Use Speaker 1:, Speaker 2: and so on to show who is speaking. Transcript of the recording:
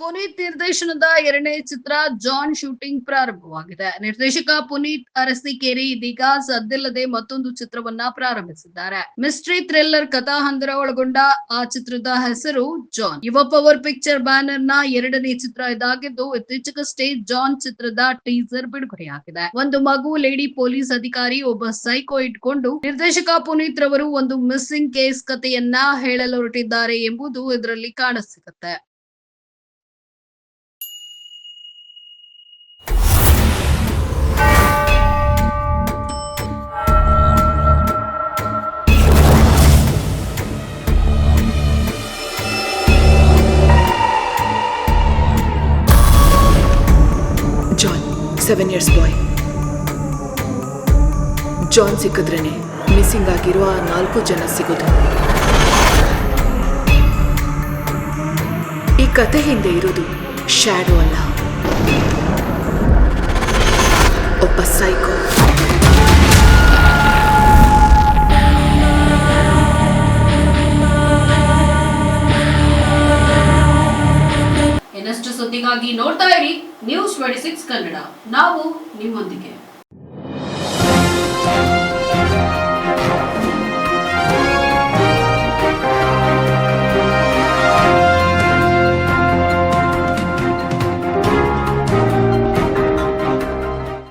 Speaker 1: ಪುನೀತ್ ನಿರ್ದೇಶನದ ಎರಡನೇ ಚಿತ್ರ John shooting ಪ್ರಾರಂಭವಾಗಿದೆ. ನಿರ್ದೇಶಕ ಪುನೀತ್ ಅರಸಿಕೇರಿ ಇದೀಗ ಸದ್ದಿಲ್ಲದೆ ಮತ್ತೊಂದು ಚಿತ್ರವನ್ನ ಪ್ರಾರಂಭಿಸಿದ್ದಾರೆ. ಮಿಸ್ಟ್ರಿ ಥ್ರಿಲ್ಲರ್ ಕಥಾಹಂದರ ಒಳಗೊಂಡ ಆ ಚಿತ್ರದ ಹೆಸರು ಜಾನ್ ಯುವ ಪವರ್ ಪಿಕ್ಚರ್ ಬ್ಯಾನರ್ನ ಎರಡನೇ ಚಿತ್ರ ಇದಾಗಿದ್ದು, ಇತ್ತೀಚೆಗಷ್ಟೇ ಜಾನ್ ಚಿತ್ರದ ಟೀಸರ್ ಬಿಡುಗಡೆಯಾಗಿದೆ. ಒಂದು ಮಗು ಲೇಡಿ ಪೊಲೀಸ್ ಅಧಿಕಾರಿ, ಒಬ್ಬ ಸೈಕೋ ಇಟ್ಕೊಂಡು ನಿರ್ದೇಶಕ ಪುನೀತ್ ರವರು ಒಂದು ಮಿಸ್ಸಿಂಗ್ ಕೇಸ್ ಕಥೆಯನ್ನ ಹೇಳಲು ಹೊರಟಿದ್ದಾರೆ ಎಂಬುದು ಇದರಲ್ಲಿ ಕಾಣಸಿಗುತ್ತೆ?
Speaker 2: John seven years boy John ಸಿಕ್ಕಿದ್ರೇನೆ missing ಆಗಿರುವ ನಾಲ್ಕು ಜನ ಸಿಗೋದು. ಕತೆ ಹಿಂದೆ ಇರೋದು ಶ್ಯಾಡೋ ಅಲ್ಲ. ಒಬ್ಬ ಸೈಕೋ.
Speaker 3: ಇನ್ನಷ್ಟು ಸುದ್ದಿಗಾಗಿ ನೋಡ್ತಾ ಇರಿ ನ್ಯೂಸ್ ಟ್ವೆಂಟಿ ಸಿಕ್ಸ್ ಕನ್ನಡ. ನಾವು ನಿಮ್ಮೊಂದಿಗೆ.